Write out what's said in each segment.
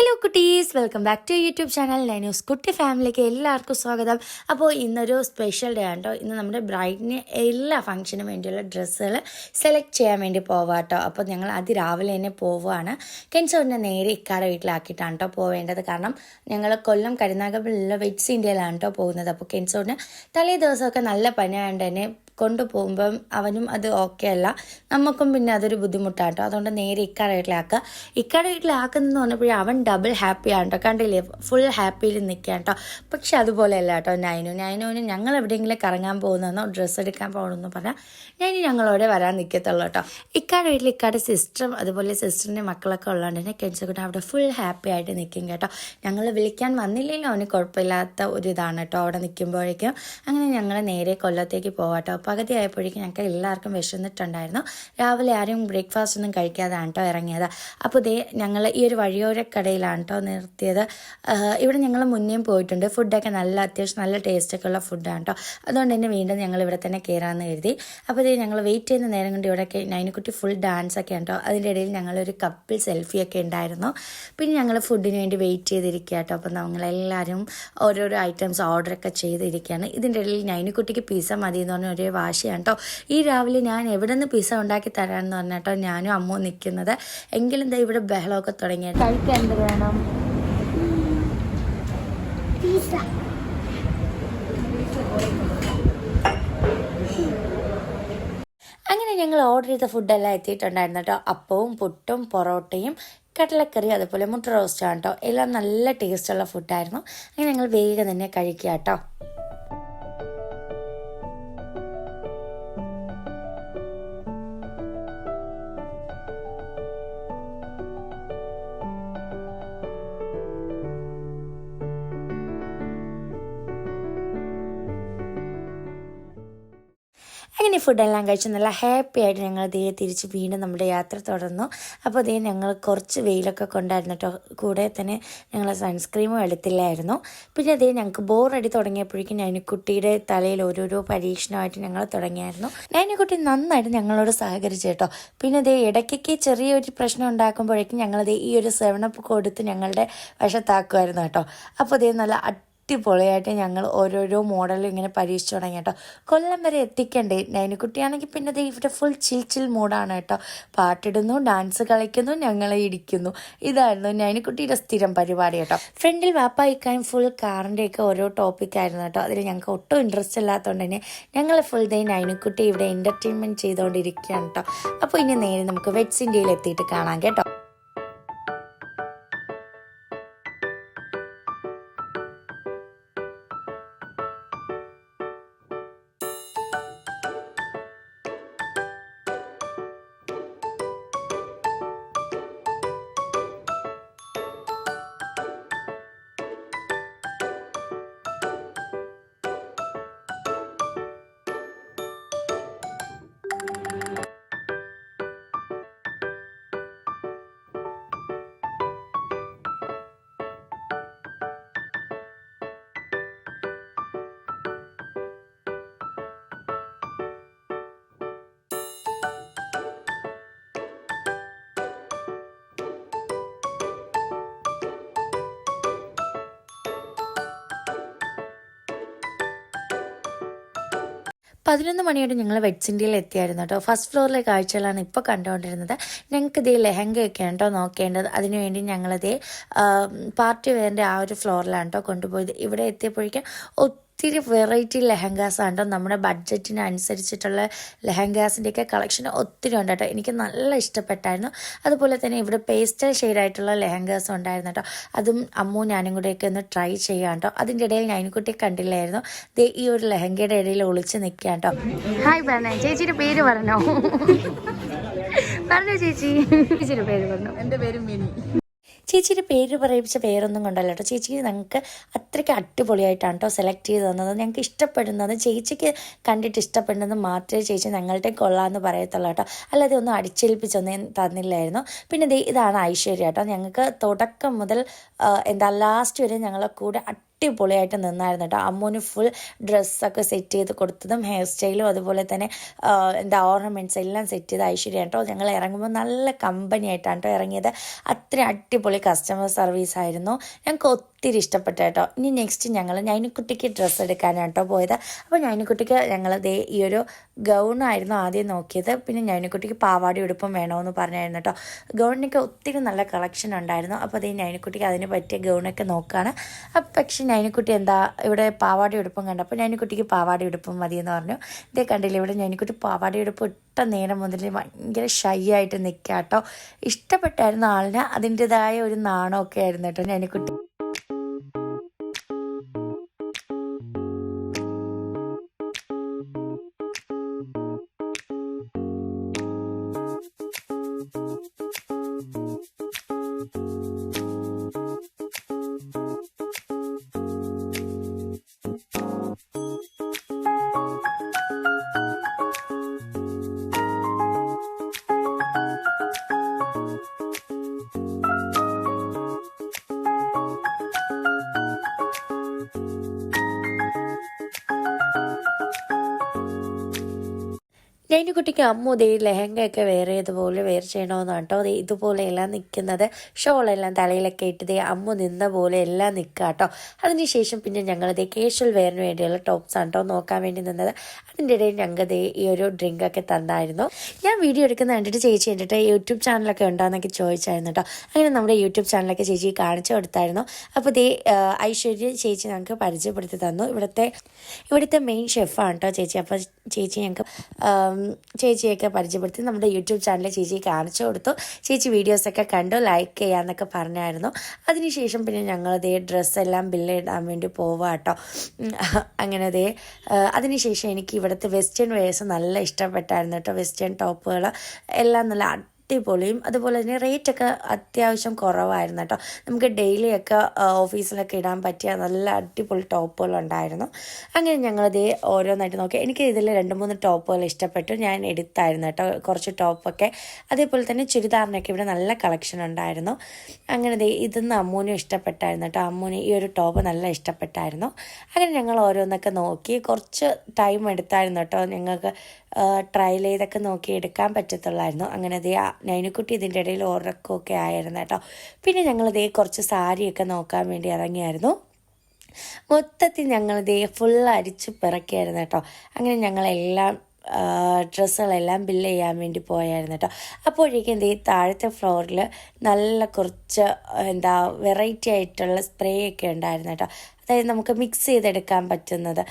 Hello കുട്ടീസ്. Welcome back to YouTube channel നൈനൂസ് കുട്ടി ഫാമിലിക്ക് എല്ലാവർക്കും സ്വാഗതം. അപ്പോൾ ഇന്നൊരു സ്പെഷ്യൽ ഡേ ആണ് കേട്ടോ ഇന്ന് നമ്മുടെ ബ്രൈഡിന് എല്ലാ ഫംഗ്ഷനും വേണ്ടിയുള്ള ഡ്രസ്സുകൾ സെലക്ട് ചെയ്യാൻ വേണ്ടി പോവാം കേട്ടോ അപ്പോൾ ഞങ്ങൾ അതിരാവിലെ തന്നെ പോവുകയാണ് കെൻസോടിനെ നേരെ ഇക്കാടെ വീട്ടിലാക്കിയിട്ടാണ് കേട്ടോ പോവേണ്ടത്. കാരണം ഞങ്ങൾ കൊല്ലം കരുനാഗപ്പള്ളിയിലുള്ള വെറ്റ്സ് ഇന്ത്യയിലാണ് കേട്ടോ പോകുന്നത്. അപ്പോൾ കെൻസോടിന് തലേ ദിവസമൊക്കെ നല്ല പനിയായതുകൊണ്ട് തന്നെ കൊണ്ടുപോകുമ്പം അവനും അത് ഓക്കെ അല്ല. നമുക്കും പിന്നെ അതൊരു ബുദ്ധിമുട്ടാട്ടോ. കേട്ടോ അതുകൊണ്ട് നേരെ ഇക്കാടെ വീട്ടിലാക്കുക ഇക്കാടെ വീട്ടിലാക്കുന്നതെന്ന് പറഞ്ഞപ്പോഴേ അവൻ ഡബിൾ ഹാപ്പി ആണ് കേട്ടോ കണ്ടില്ലേ? ഫുൾ ഹാപ്പിയിൽ നിൽക്കുക കേട്ടോ പക്ഷെ അതുപോലെ അല്ല കേട്ടോ നൈനു. നൈനുവിന് ഞങ്ങൾ എവിടെയെങ്കിലും കറങ്ങാൻ പോകുന്നതെന്നോ ഡ്രസ്സ് എടുക്കാൻ പോകണമെന്ന് പറഞ്ഞാൽ ഞാൻ ഞങ്ങളോടെ വരാൻ നിൽക്കത്തുള്ളൂ കേട്ടോ. ഇക്കാട് വീട്ടിൽ ഇക്കാട് സിസ്റ്ററും അതുപോലെ സിസ്റ്ററിന്റെ മക്കളൊക്കെ ഉള്ളതുകൊണ്ട് തന്നെ കെൻസുകൂടെ അവിടെ ഫുൾ ഹാപ്പി ആയിട്ട് നിൽക്കും കേട്ടോ. ഞങ്ങൾ വിളിക്കാൻ വന്നില്ലെങ്കിലും അവന് കുഴപ്പമില്ലാത്ത ഒരു ഇതാണ് കേട്ടോ. അവിടെ നിൽക്കുമ്പോഴേക്കും അങ്ങനെ ഞങ്ങൾ നേരെ കൊല്ലത്തേക്ക് പോകാം പോവാട്ടോ. പകുതി ആയപ്പോഴേക്കും ഞങ്ങൾക്ക് എല്ലാവർക്കും വിശന്നിട്ടുണ്ടായിരുന്നു. രാവിലെ ആരും ബ്രേക്ക്ഫാസ്റ്റ് ഒന്നും കഴിക്കാതാണ് കേട്ടോ ഇറങ്ങിയത്. അപ്പോൾ ദേ ഞങ്ങൾ ഈ ഒരു വഴിയോര കേട്ടോ നിർത്തിയത്. ഇവിടെ ഞങ്ങൾ മുന്നേയും പോയിട്ടുണ്ട്. ഫുഡൊക്കെ നല്ല അത്യാവശ്യം നല്ല ടേസ്റ്റൊക്കെ ഉള്ള ഫുഡാണ് കേട്ടോ അതുകൊണ്ട് തന്നെ വീണ്ടും ഞങ്ങൾ ഇവിടെ തന്നെ കയറാമെന്ന് കരുതി. അപ്പോൾ ദേ ഞങ്ങൾ വെയിറ്റ് ചെയ്യുന്ന നേരം കൊണ്ട് ഇവിടെ നൈനക്കുട്ടി ഫുൾ ഡാൻസ് ഒക്കെ ഉണ്ടോ അതിന്റെ ഇടയിൽ ഞങ്ങളൊരു കപ്പിൾ സെൽഫി ഒക്കെ ഉണ്ടായിരുന്നു. പിന്നെ ഞങ്ങൾ ഫുഡിന് വേണ്ടി വെയിറ്റ് ചെയ്തിരിക്കുക കേട്ടോ അപ്പോൾ നമ്മളെല്ലാവരും ഓരോരോ ഐറ്റംസ് ഓർഡറൊക്കെ ചെയ്തിരിക്കുകയാണ് ഇതിന്റെ ഇടയിൽ നൈനക്കുട്ടിക്ക് പിസ്സ മതി എന്ന് പറഞ്ഞ ഒരേ വാശിയാണ് കേട്ടോ ഈ രാവിലെ ഞാൻ എവിടെ നിന്ന് പിസ്സ ഉണ്ടാക്കി തരാമെന്ന് പറഞ്ഞിട്ടോ ഞാനും അമ്മ നിൽക്കുന്നത് എങ്കിലും എന്താ ഇവിടെ ബഹളമൊക്കെ തുടങ്ങിയത് കഴിക്കാൻ എന്ത് വേണം? അങ്ങനെ ഞങ്ങൾ ഓർഡർ ചെയ്ത ഫുഡെല്ലാം എത്തിയിട്ടുണ്ടായിരുന്നു കേട്ടോ അപ്പവും പുട്ടും പൊറോട്ടയും കടലക്കറി അതുപോലെ മുട്ട റോസ്റ്റാണ് കേട്ടോ എല്ലാം നല്ല ടേസ്റ്റുള്ള ഫുഡായിരുന്നു അങ്ങനെ ഞങ്ങൾ വേഗം തന്നെ കഴിക്കുക കേട്ടോ അങ്ങനെ ഫുഡെല്ലാം കഴിച്ച് നല്ല ഹാപ്പി ആയിട്ട് ഞങ്ങൾ ദേ തിരിച്ച് വീണ്ടും നമ്മുടെ യാത്ര തുടർന്നു. അപ്പോൾ ദേ ഞങ്ങൾ കുറച്ച് വെയിലൊക്കെ കൊണ്ടായിരുന്നു കേട്ടോ കൂടെ തന്നെ ഞങ്ങൾ സൺസ്ക്രീമും എടുത്തില്ലായിരുന്നു. പിന്നെ അതേ ഞങ്ങൾക്ക് ബോറടി തുടങ്ങിയപ്പോഴേക്കും നൈനിക്കുട്ടിയുടെ തലയിൽ ഓരോരോ പരീക്ഷണമായിട്ട് ഞങ്ങൾ തുടങ്ങിയായിരുന്നു. നൈനിക്കുട്ടി നന്നായിട്ട് ഞങ്ങളോട് സഹകരിച്ചു കേട്ടോ. പിന്നെ ദേ ഇടയ്ക്കൊക്കെ ചെറിയൊരു പ്രശ്നം ഉണ്ടാക്കുമ്പോഴേക്കും ഞങ്ങളത് ഈ ഒരു സെവനപ്പ് കൊടുത്ത് ഞങ്ങളുടെ വശത്താക്കുമായിരുന്നു കേട്ടോ. അപ്പോൾ ദേ നല്ല അടിപൊളിയായിട്ട് ഞങ്ങൾ ഓരോരോ മോഡലും ഇങ്ങനെ പരീക്ഷിച്ചു തുടങ്ങി കേട്ടോ. കൊല്ലം വരെ എത്തിക്കണ്ടേ? നൈനുക്കുട്ടിയാണെങ്കിൽ പിന്നെ ഇവിടെ ഫുൾ ചിൽ ചിൽ മൂഡാണ് കേട്ടോ. പാട്ടിടുന്നു ഡാൻസ് കളിക്കുന്നു ഞങ്ങളെ ഇടിക്കുന്നു. ഇതായിരുന്നു നൈനക്കുട്ടിയുടെ സ്ഥിരം പരിപാടി കേട്ടോ. ഫ്രണ്ടിൽ വാപ്പായിക്കാനും ഫുൾ കാറിന്റെയൊക്കെ ഓരോ ടോപ്പിക്കായിരുന്നു കേട്ടോ. അതിൽ ഞങ്ങൾക്ക് ഒട്ടും ഇൻട്രസ്റ്റ് ഇല്ലാത്തതുകൊണ്ട് തന്നെ ഞങ്ങൾ ഫുൾ ഡേ നൈനക്കുട്ടി ഇവിടെ എന്റർടൈൻമെന്റ് ചെയ്തുകൊണ്ടിരിക്കുകയാണ് കേട്ടോ. അപ്പോൾ ഇനി നേരെ നമുക്ക് വെറ്റ്സ് ഇന്ത്യയിൽ എത്തിയിട്ട് കാണാം കേട്ടോ. പതിനൊന്ന് മണിയോടെ ഞങ്ങൾ വെഡ്സിന്റെയിൽ എത്തിയായിരുന്നു കേട്ടോ. ഫസ്റ്റ് ഫ്ലോറിലെ കാഴ്ചകളാണ് ഇപ്പോൾ കണ്ടുകൊണ്ടിരുന്നത്. ഞങ്ങൾക്ക് ഇതേ ലെഹങ്കയൊക്കെയാണ് കേട്ടോ നോക്കേണ്ടത്. അതിനുവേണ്ടി ഞങ്ങളതേ പാർട്ടി വെയറിന്റെ ആ ഒരു ഫ്ലോറിലാണ് കേട്ടോ കൊണ്ടുപോയത്. ഇവിടെ എത്തിയപ്പോഴേക്കും ഒത്തിരി വെറൈറ്റി ലെഹങ്കാസ് ആണ് കേട്ടോ നമ്മുടെ ബഡ്ജറ്റിന് അനുസരിച്ചിട്ടുള്ള ലെഹങ്കാസിന്റെയൊക്കെ കളക്ഷൻ ഒത്തിരി ഉണ്ട് കേട്ടോ എനിക്ക് നല്ല ഇഷ്ടപ്പെട്ടായിരുന്നു. അതുപോലെ തന്നെ ഇവിടെ പേസ്റ്റൽ ഷെയ്ഡായിട്ടുള്ള ലെഹങ്കാസ് ഉണ്ടായിരുന്നു കേട്ടോ അതും അമ്മു ഞാനും കൂടെയൊക്കെ ഒന്ന് ട്രൈ ചെയ്യാം കേട്ടോ അതിന്റെ ഇടയിൽ ഞാനിക്കുട്ടിയെ കണ്ടില്ലായിരുന്നു. ദേ ഈ ഒരു ലെഹങ്കയുടെ ഇടയിൽ ഒളിച്ച് നിൽക്കുക കേട്ടോ ഹായ് പറഞ്ഞേ ചേച്ചിയുടെ പേര് പറഞ്ഞോ? പറഞ്ഞോ ചേച്ചി. ചേച്ചിയുടെ പേര് പറഞ്ഞു? എന്റെ പേര് മിനി. ചേച്ചിയുടെ പേര് പറയിപ്പിച്ച പേരൊന്നും കൊണ്ടല്ല കേട്ടോ. ചേച്ചി ഞങ്ങൾക്ക് അത്രയ്ക്ക് അടിപൊളിയായിട്ടാണ് കേട്ടോ സെലക്ട് ചെയ്ത് തന്നത്. ഞങ്ങൾക്ക് ഇഷ്ടപ്പെടുന്നത് ചേച്ചിക്ക് കണ്ടിട്ട് ഇഷ്ടപ്പെടുന്നത് മാത്രമേ ചേച്ചി ഞങ്ങളുടെ കൊള്ളാമെന്ന് പറയത്തുള്ളൂ കേട്ടോ. അല്ലാതെ ഒന്നും അടിച്ചേൽപ്പിച്ചൊന്നും തന്നില്ലായിരുന്നു. പിന്നെ ഇതാണ് ഐശ്വര്യ കേട്ടോ. ഞങ്ങൾക്ക് തുടക്കം മുതൽ എന്താ ലാസ്റ്റ് വരെ ഞങ്ങളെ കൂടെ അടിപൊളിയായിട്ട് നിന്നായിരുന്നു കേട്ടോ അമ്മൂന് ഫുൾ ഡ്രസ്സൊക്കെ സെറ്റ് ചെയ്ത് കൊടുത്തതും ഹെയർ സ്റ്റൈലും അതുപോലെ തന്നെ എന്താ ഓർണമെന്റ്സ് എല്ലാം സെറ്റ് ചെയ്ത് ഐശ്വര്യ കേട്ടോ ഞങ്ങൾ ഇറങ്ങുമ്പോൾ നല്ല കമ്പനി ആയിട്ടാണ് കേട്ടോ ഇറങ്ങിയത്. അത്ര അടിപൊളി കസ്റ്റമർ സർവീസ് ആയിരുന്നു. ഞങ്ങൾക്ക് ഒത്തിരി ഇഷ്ടപ്പെട്ട കേട്ടോ. ഇനി നെക്സ്റ്റ് ഞങ്ങൾ ഞൈനുക്കുട്ടിക്ക് ഡ്രസ്സ് എടുക്കാനാണ് കേട്ടോ പോയത്. അപ്പോൾ ഞൈനുക്കുട്ടിക്ക് ഞങ്ങൾ ദേ ഈ ഒരു ഗൗണായിരുന്നു ആദ്യം നോക്കിയത്. പിന്നെ ഞൈനുക്കുട്ടിക്ക് പാവാടി ഉടുപ്പും വേണമെന്ന് പറഞ്ഞായിരുന്നു കേട്ടോ. ഗൗണിനൊക്കെ ഒത്തിരി നല്ല കളക്ഷൻ ഉണ്ടായിരുന്നു. അപ്പോൾ അതേ ഞൈനുക്കുട്ടിക്ക് അതിന് പറ്റിയ ഗൗണൊക്കെ നോക്കുകയാണ് അപ്പം പക്ഷേ ഞൈനുക്കുട്ടി എന്താ ഇവിടെ പാവാടി ഉടുപ്പും കണ്ടപ്പോൾ ഞൈനുക്കുട്ടിക്ക് പാവാടി ഉടുപ്പും മതിയെന്ന് പറഞ്ഞു. ഇതേ കണ്ടില്ല ഇവിടെ ഞൈനുക്കുട്ടി പാവാടി ഉടുപ്പ് ഇട്ട നേരം മുതൽ ഭയങ്കര ഷൈ ആയിട്ട് നിൽക്കുക കേട്ടോ ഇഷ്ടപ്പെട്ടായിരുന്നു ആളിന്. അതിന്റെതായ ഒരു നാണമൊക്കെ ആയിരുന്നു കേട്ടോ ഞൈനുക്കുട്ടി കുട്ടിക്ക് അമ്മു ദേ ലെഹങ്കയൊക്കെ വേറെ ഇതുപോലെ വേർ ചെയ്യണമെന്നാണ് കേട്ടോ. ദേ ഇതുപോലെയെല്ലാം നിൽക്കുന്നത് ഷോളെല്ലാം തലയിലൊക്കെ ഇട്ട് ദേ അമ്മു നിന്ന പോലെ എല്ലാം നിൽക്കുക കേട്ടോ. അതിനുശേഷം പിന്നെ ഞങ്ങൾ ദേ കേഷ്വൽ വെയറിന് വേണ്ടിയുള്ള ടോപ്സ് ആണ് കേട്ടോ നോക്കാൻ വേണ്ടി നിന്നത്. അതിന്റെ ഇടയിൽ ഞങ്ങൾക്ക് ദേ ഈ ഒരു ഡ്രിങ്ക് ഒക്കെ തന്നായിരുന്നു. ഞാൻ വീഡിയോ എടുക്കുന്ന കണ്ടിട്ട് ചേച്ചി കണ്ടിട്ട് യൂട്യൂബ് ചാനലൊക്കെ ഉണ്ടോയെന്നൊക്കെ ചോദിച്ചായിരുന്നു കേട്ടോ. അങ്ങനെ നമ്മുടെ യൂട്യൂബ് ചാനലൊക്കെ ചേച്ചി കാണിച്ചു കൊടുത്തായിരുന്നു. അപ്പോൾ ദേ ഐശ്വര്യ ചേച്ചി ഞങ്ങൾക്ക് പരിചയപ്പെടുത്തി തന്നു. ഇവിടുത്തെ ഇവിടുത്തെ മെയിൻ ഷെഫാണ് കേട്ടോ ചേച്ചി. അപ്പോൾ ചേച്ചി ഞങ്ങൾക്ക് ചേച്ചിയൊക്കെ പരിചയപ്പെടുത്തി നമ്മുടെ യൂട്യൂബ് ചാനലിൽ ചേച്ചി കാണിച്ചു കൊടുത്തു. ചേച്ചി വീഡിയോസൊക്കെ കണ്ടു ലൈക്ക് ചെയ്യാമെന്നൊക്കെ പറഞ്ഞായിരുന്നു. അതിനുശേഷം പിന്നെ ഞങ്ങൾ ദേ ഡ്രസ്സെല്ലാം ബില്ല് ഇടാൻ വേണ്ടി പോവുക കേട്ടോ ഉം, അങ്ങനെ ദേ ആ, അതിനുശേഷം എനിക്ക് ഇവിടുത്തെ വെസ്റ്റേൺ വെയേഴ്സ് നല്ല ഇഷ്ടപ്പെട്ടായിരുന്നു കേട്ടോ വെസ്റ്റേൺ ടോപ്പുകൾ എല്ലാം നല്ല അടിപൊളിയും അതുപോലെ തന്നെ റേറ്റ് ഒക്കെ അത്യാവശ്യം കുറവായിരുന്നു കേട്ടോ. നമുക്ക് ഡെയിലി ഒക്കെ ഓഫീസിലൊക്കെ ഇടാൻ പറ്റിയ നല്ല അടിപൊളി ടോപ്പുകളുണ്ടായിരുന്നു. അങ്ങനെ ഞങ്ങളിത് ഓരോന്നായിട്ട് നോക്കി. എനിക്ക് ഇതിൽ രണ്ട് മൂന്ന് ടോപ്പുകൾ ഇഷ്ടപ്പെട്ടു. ഞാൻ എടുത്തായിരുന്നു കേട്ടോ കുറച്ച് ടോപ്പൊക്കെ. അതേപോലെ തന്നെ ചുരിദാറിനൊക്കെ ഇവിടെ നല്ല കളക്ഷൻ ഉണ്ടായിരുന്നു. അങ്ങനെ ഇതൊന്ന് അമ്മൂനും ഇഷ്ടപ്പെട്ടായിരുന്നു കേട്ടോ. അമ്മൂന് ഈ ഒരു ടോപ്പ് നല്ല ഇഷ്ടപ്പെട്ടായിരുന്നു. അങ്ങനെ ഞങ്ങൾ ഓരോന്നൊക്കെ നോക്കി. കുറച്ച് ടൈം എടുത്തായിരുന്നു കേട്ടോ ഞങ്ങൾക്ക് ട്രയൽ ചെയ്തൊക്കെ നോക്കി എടുക്കാൻ പറ്റത്തുള്ളായിരുന്നു. അങ്ങനെ അതേ നൈനക്കുട്ടി ഇതിന്റെ ഇടയിൽ ഓർഡറൊക്കെ ആയിരുന്നു കേട്ടോ. പിന്നെ ഞങ്ങൾ ദേ കുറച്ച് സാരിയൊക്കെ നോക്കാൻ വേണ്ടി ഇറങ്ങിയായിരുന്നു. മൊത്തത്തിൽ ഞങ്ങളിതേ ഫുൾ അരിച്ച് പിറക്കിയായിരുന്നു കേട്ടോ. അങ്ങനെ ഞങ്ങളെല്ലാം ഡ്രസ്സുകളെല്ലാം ബില്ല് ചെയ്യാൻ വേണ്ടി പോയായിരുന്നു കേട്ടോ. അപ്പോഴേക്കും എന്ത് ചെയ്യും താഴത്തെ ഫ്ലോറിൽ നല്ല കുറച്ച് എന്താ വെറൈറ്റി ആയിട്ടുള്ള സ്പ്രേ ഒക്കെ ഉണ്ടായിരുന്നു കേട്ടോ. അതായത് നമുക്ക് മിക്സ് ചെയ്തെടുക്കാൻ പറ്റുന്നത്.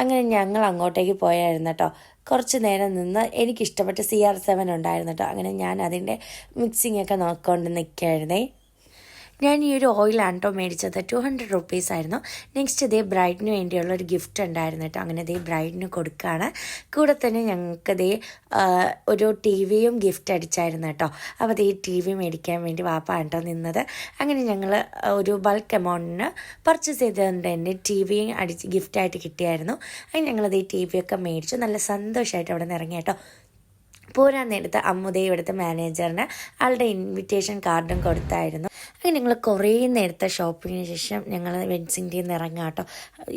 അങ്ങനെ ഞങ്ങൾ അങ്ങോട്ടേക്ക് പോയായിരുന്നു കേട്ടോ. കുറച്ച് നേരം നിന്ന് എനിക്കിഷ്ടപ്പെട്ട സി ആർ സെവൻ ഉണ്ടായിരുന്നു കേട്ടോ അങ്ങനെ ഞാൻ അതിന്റെ മിക്സിംഗ് ഒക്കെ നോക്കിക്കൊണ്ട് നിൽക്കുകയായിരുന്നേ ഞാൻ ഈ ഒരു ഓയിലാണ് കേട്ടോ മേടിച്ചത്. ടു ഹൺഡ്രഡ് റുപ്പീസ് ആയിരുന്നു. നെക്സ്റ്റ് ഇതേ ബ്രൈഡിന് വേണ്ടിയുള്ള ഒരു ഗിഫ്റ്റ് ഉണ്ടായിരുന്നു കേട്ടോ അങ്ങനെ ഇതേ ബ്രൈഡിന് കൊടുക്കുകയാണ് കൂടെ തന്നെ ഞങ്ങൾക്ക് ഇതേ ഒരു ടി വിയും ഗിഫ്റ്റ് അടിച്ചായിരുന്നു കേട്ടോ അപ്പോൾ അതേ ടി വി മേടിക്കാൻ വേണ്ടി വാപ്പാണ് കേട്ടോ നിന്നത്. അങ്ങനെ ഞങ്ങൾ ഒരു ബൾക്ക് എമൗണ്ടിന് പർച്ചേസ് ചെയ്തതുകൊണ്ട് തന്നെ ടി വിയും അടിച്ച് ഗിഫ്റ്റായിട്ട് കിട്ടിയായിരുന്നു. അങ്ങനെ ഞങ്ങളത് ഈ ടി വി ഒക്കെ മേടിച്ചു. നല്ല സന്തോഷമായിട്ട് അവിടെ നിന്ന് ഇറങ്ങി കേട്ടോ പോരാൻ നേരത്ത് അമ്മുദേ ഇവിടുത്തെ മാനേജറിന് ആളുടെ ഇൻവിറ്റേഷൻ കാർഡും കൊടുത്തായിരുന്നു. അങ്ങനെ ഞങ്ങൾ കുറേ നേരത്തെ ഷോപ്പിങ്ങിന് ശേഷം ഞങ്ങൾ വെൻസിന്റെ നിന്ന് ഇറങ്ങാം കേട്ടോ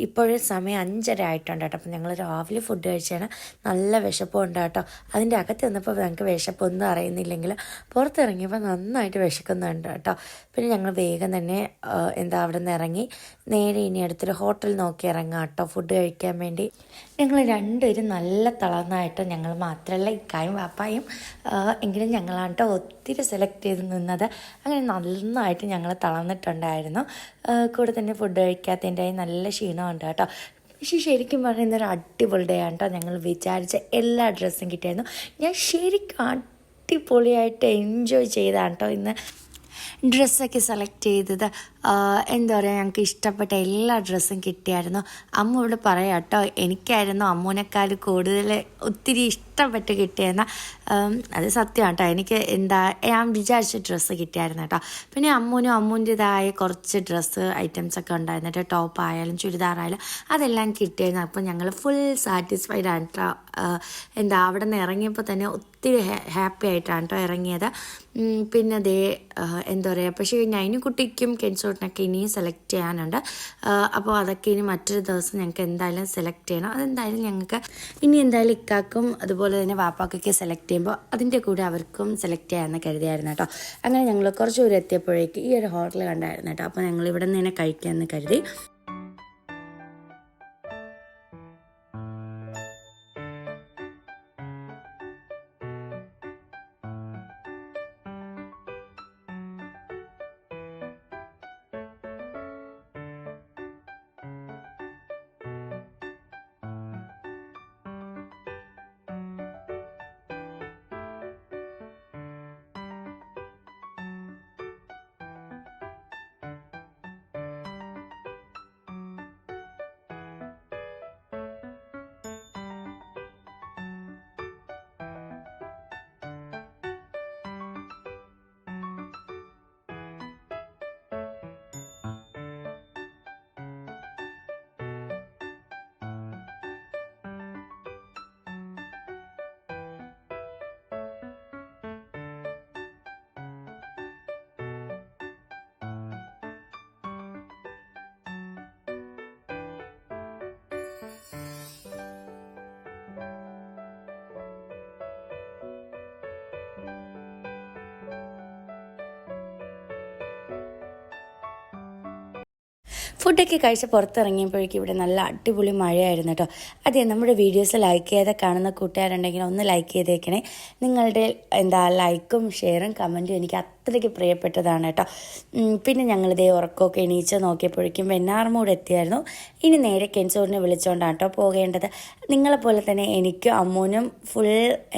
ഇപ്പോഴും സമയം അഞ്ചര ആയിട്ടുണ്ട് കേട്ടോ. അപ്പം ഞങ്ങൾ രാവിലെ ഫുഡ് കഴിച്ചാണ് നല്ല വിശപ്പുണ്ട് കേട്ടോ അതിന്റെ അകത്ത് വന്നപ്പോൾ ഞങ്ങൾക്ക് വിശപ്പൊന്നും അറിയുന്നില്ലെങ്കിൽ പുറത്തിറങ്ങിയപ്പോൾ നന്നായിട്ട് വിശക്കുന്നുണ്ട് കേട്ടോ. പിന്നെ ഞങ്ങൾ വേഗം തന്നെ എന്താ അവിടെ നിന്ന് ഇറങ്ങി നേരെ ഇനി അടുത്തൊരു ഹോട്ടൽ നോക്കി ഇറങ്ങാം കേട്ടോ ഫുഡ് കഴിക്കാൻ വേണ്ടി. ഞങ്ങൾ രണ്ടുപേരും നല്ല തളർന്നായിട്ട്. ഞങ്ങൾ മാത്രമല്ല ഇക്കായും വാപ്പായും എങ്കിലും ഞങ്ങളാണ് കേട്ടോ ഒത്തിരി സെലക്ട് ചെയ്ത് നിന്നത്. അങ്ങനെ നന്നായിട്ട് ഞങ്ങൾ തളർന്നിട്ടുണ്ടായിരുന്നു. കൂടെ തന്നെ ഫുഡ് കഴിക്കാത്തതിന്റെ നല്ല ക്ഷീണമുണ്ട് കേട്ടോ. പക്ഷേ ശരിക്കും പറയുന്ന ഒരു അടിപൊളി ഡേ ആണ് കേട്ടോ. ഞങ്ങൾ വിചാരിച്ച എല്ലാ ഡ്രസ്സും കിട്ടിയായിരുന്നു. ഞാൻ ശരിക്കും അടിപൊളിയായിട്ട് എൻജോയ് ചെയ്താണ് കേട്ടോ ഇന്ന്. ഡ്രസ്സൊക്കെ സെലക്ട് ചെയ്തത്. എന്താ പറയുക ഞങ്ങൾക്ക് ഇഷ്ടപ്പെട്ട എല്ലാ ഡ്രസ്സും കിട്ടിയായിരുന്നു. അമ്മ ഇവിടെ പറയാം കേട്ടോ എനിക്കായിരുന്നു അമ്മൂനേക്കാൾ കൂടുതൽ ഒത്തിരി ഇഷ്ടപ്പെട്ട് കിട്ടിയെന്ന അത് സത്യമാണ് കേട്ടോ എനിക്ക് എന്താ ഞാൻ വിചാരിച്ച ഡ്രസ്സ് കിട്ടിയായിരുന്നു കേട്ടോ പിന്നെ അമ്മൂനും അമ്മൂന്റെതായ കുറച്ച് ഡ്രസ്സ് ഐറ്റംസ് ഒക്കെ ഉണ്ടായിരുന്നു കേട്ടോ ടോപ്പ് ആയാലും ചുരിദാറായാലും അതെല്ലാം കിട്ടിയായിരുന്നു. അപ്പോൾ ഞങ്ങൾ ഫുൾ സാറ്റിസ്ഫൈഡ് ആണ് കേട്ടോ എന്താ അവിടെ നിന്ന് ഇറങ്ങിയപ്പോൾ തന്നെ ഒത്തിരി ഹാപ്പി ആയിട്ടാണ് കേട്ടോ ഇറങ്ങിയത്. പിന്നെ അതേ എന്താ പറയുക പക്ഷേ നൈനുകുട്ടിക്കും കെൻസോട്ടിനൊക്കെ ഇനിയും സെലക്ട് ചെയ്യാനുണ്ട്. അപ്പോൾ അതൊക്കെ ഇനി മറ്റൊരു ദിവസം ഞങ്ങൾക്ക് എന്തായാലും സെലക്ട് ചെയ്യണം. അതെന്തായാലും ഞങ്ങൾക്ക് ഇനി എന്തായാലും ഇക്കാക്കും അതുപോലെ തന്നെ വാപ്പാക്കൊക്കെ സെലക്ട് ചെയ്യുമ്പോൾ അതിന്റെ കൂടെ അവർക്കും സെലക്ട് ചെയ്യാമെന്ന് കരുതിയായിരുന്നു കേട്ടോ അങ്ങനെ ഞങ്ങൾ കുറച്ച് ദൂരം എത്തിയപ്പോഴേക്ക് ഈ ഒരു ഹോട്ടൽ കണ്ടായിരുന്നു കേട്ടോ അപ്പോൾ ഞങ്ങൾ ഇവിടെ നിന്ന് തന്നെ കഴിക്കാമെന്ന് കരുതി. ഫുഡൊക്കെ കഴിച്ച് പുറത്തിറങ്ങിയപ്പോഴേക്കും ഇവിടെ നല്ല അടിപൊളി മഴയായിരുന്നു കേട്ടോ. അതെ നമ്മുടെ വീഡിയോസ് ലൈക്ക് ചെയ്ത് കാണുന്ന കൂട്ടുകാരുണ്ടെങ്കിൽ ഒന്ന് ലൈക്ക് ചെയ്തേക്കണേ. നിങ്ങളുടെ എന്താ ലൈക്കും ഷെയറും കമന്റും എനിക്ക് അത്രയ്ക്ക് പ്രിയപ്പെട്ടതാണ് കേട്ടോ. പിന്നെ ഞങ്ങളിതേ ഉറക്കമൊക്കെ എണീച്ച് നോക്കിയപ്പോഴേക്കും വെണ്ണാർമൂട് എത്തിയായിരുന്നു. ഇനി നേരെ കെൻസോറിനെ വിളിച്ചുകൊണ്ടാണ് കേട്ടോ പോകേണ്ടത്. നിങ്ങളെപ്പോലെ തന്നെ എനിക്കും അമ്മൂനും ഫുൾ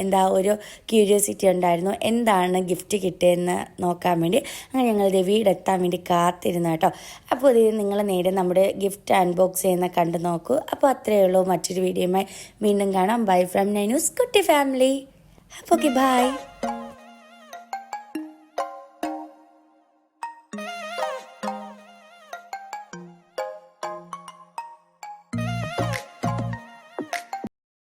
എന്താ ഒരു ക്യൂരിയോസിറ്റി ഉണ്ടായിരുന്നു. എന്താണ് ഗിഫ്റ്റ് കിട്ടിയതെന്ന് നോക്കാൻ വേണ്ടി. അങ്ങനെ ഞങ്ങളിതേ വീടെത്താൻ വേണ്ടി കാത്തിരുന്നു കേട്ടോ. അപ്പോൾ ഇത് നിങ്ങൾ നേരെ നമ്മുടെ ഗിഫ്റ്റ് അൺബോക്സ് ചെയ്യുന്ന കണ്ടു നോക്കൂ. അപ്പോൾ അത്രയേ ഉള്ളൂ. മറ്റൊരു വീഡിയോയുമായി വീണ്ടും കാണാം. ബൈ ഫ്രം നൈ ന്യൂസ് കുട്ടി ഫാമിലി അപ്പോൾ ഓക്കെ ബൈ